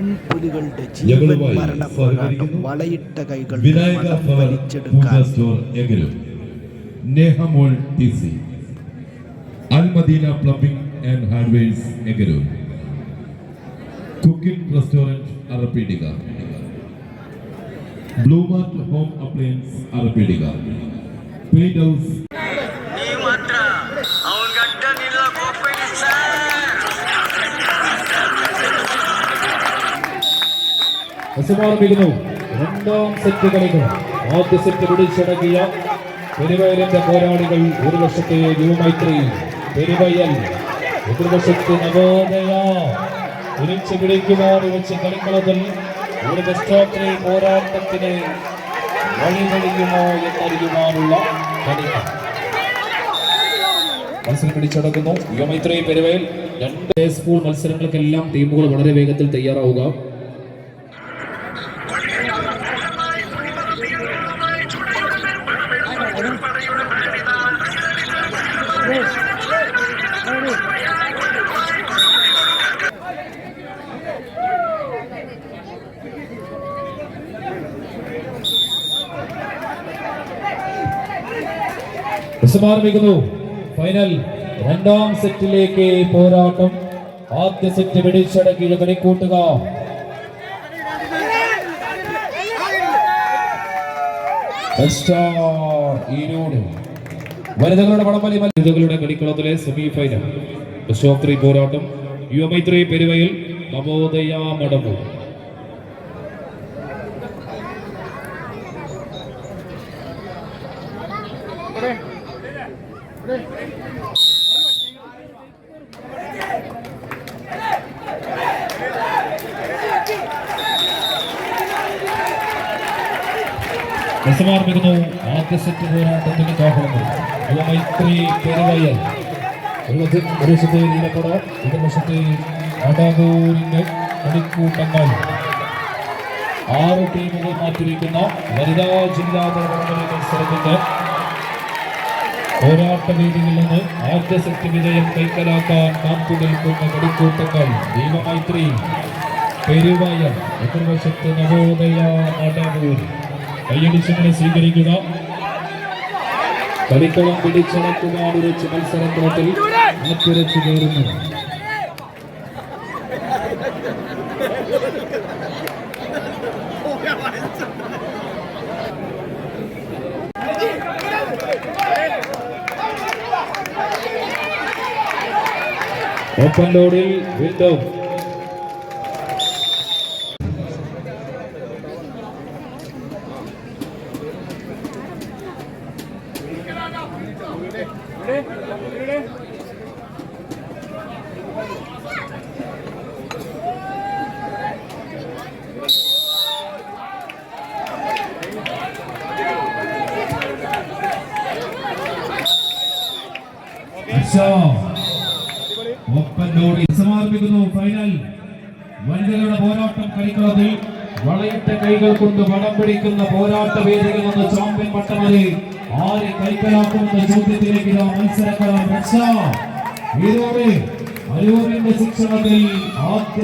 പെൺപുലികളുടെ ജീവൻ മരണ പോരാട്ടം വളയിട്ട കൈകൾ വലിച്ചെടുക്കാൻ പൂജ സ്റ്റോർ എഗലൂർ നേഹമോൾ T C Almadina plumbing and hardwares cooking restaurant Arappeedika Blue Mart home appliance Arappeedika paint house സമാരംഭിക്കുന്നു രണ്ടാം സെറ്റ് കളിക്കുന്നു ആദ്യ സെറ്റ് പിടിച്ചടക്കിയ പെരുവയലിന്റെ പോരാളികൾ ഒരു വശത്തെ യുവമൈത്രി പെരുവയൽ. എതിർവശത്ത് നവോദയ. തിരിച്ചു പിടിക്കുവാൻ വെച്ച് കളിക്കളത്തിൽ ഒരു ബെസ്റ്റോത്രി പോരാട്ടത്തിന് വഴിതെളിയുമോ എന്നറിയുവാനുള്ള കളിക്ക മത്സരം പിടിച്ചടക്കുന്നു. യുവമൈത്രി പെരുവയൽ. രണ്ട് സ്കൂൾ മത്സരങ്ങൾക്കെല്ലാം ടീമുകൾ വളരെ വേഗത്തിൽ തയ്യാറാവുക. സമാരംഭിക്കുന്നു ഫൈനൽ രണ്ടാം സെറ്റിലേക്ക് പോരാട്ടം. ആദ്യ സെറ്റ് പിടിച്ചടക്കിയ കളിക്കൂട്ടുക ഈരോട്. വനിതകളുടെ വടംവലി വനിതകളുടെ കളിക്കളത്തിലെ സെമി ഫൈനൽ ബെസ്റ്റ് പോരാട്ടം. U M I three Peruvayil Navodaya Madampoor സമാരംഭിക്കുന്നു ആദ്യ സെറ്റ് പോരാട്ടത്തിന് കാഹളങ്ങൾ യുവമൈത്രി പെരുവയൽ ഒരു വശ- ഒരു വശത്തെ നീലപ്പട ഇടവശത്തെ അടകൂരിന്റെ കളിക്കൂട്ടങ്ങൾ ആറ് ടീമുകൾ മാറ്റിരിക്കുന്ന വനിതാ ജില്ലാ വടംവലി മത്സരത്തിന്റെ പോരാട്ട വേദിയിൽ നിന്ന് ആദ്യ സെറ്റ് വിജയം കൈക്കലാക്കാൻ കാത്തു നിൽക്കുന്ന കളിക്കൂട്ടങ്ങൾ. ദീപമൈത്രി പെരുവായ എതിർവശത്ത് നവോദയ നടവൂർ കൈയടിച്ചങ്ങനെ സ്വീകരിക്കുക. കളിക്കളം പിടിച്ചടക്കുവാൻ ഒരു മത്സരക്കളത്തിൽ മാറ്റുരച്ചു കയറുന്നു. ഓപ്പൺ ஒப்பந்தோடில் வீழ்த்தோம் So... ലോഡി സമാരംഭിക്കുന്നു ഫൈനൽ വനിതകളുടെ പോരാട്ടം കളിക്കളത്തിൽ വളയിട്ട കൈകൾ കൊണ്ട് വടം പിടിക്കുന്ന പോരാട്ട വേദികൾ എന്ന ചാമ്പ്യൻ പട്ടം വരെ ആരെ കൈക്കലാക്കുമെന്ന ചോദ്യത്തിലേക്ക് ഇതോടെ അരൂരിന്റെ ശിക്ഷണത്തിൽ ആദ്യ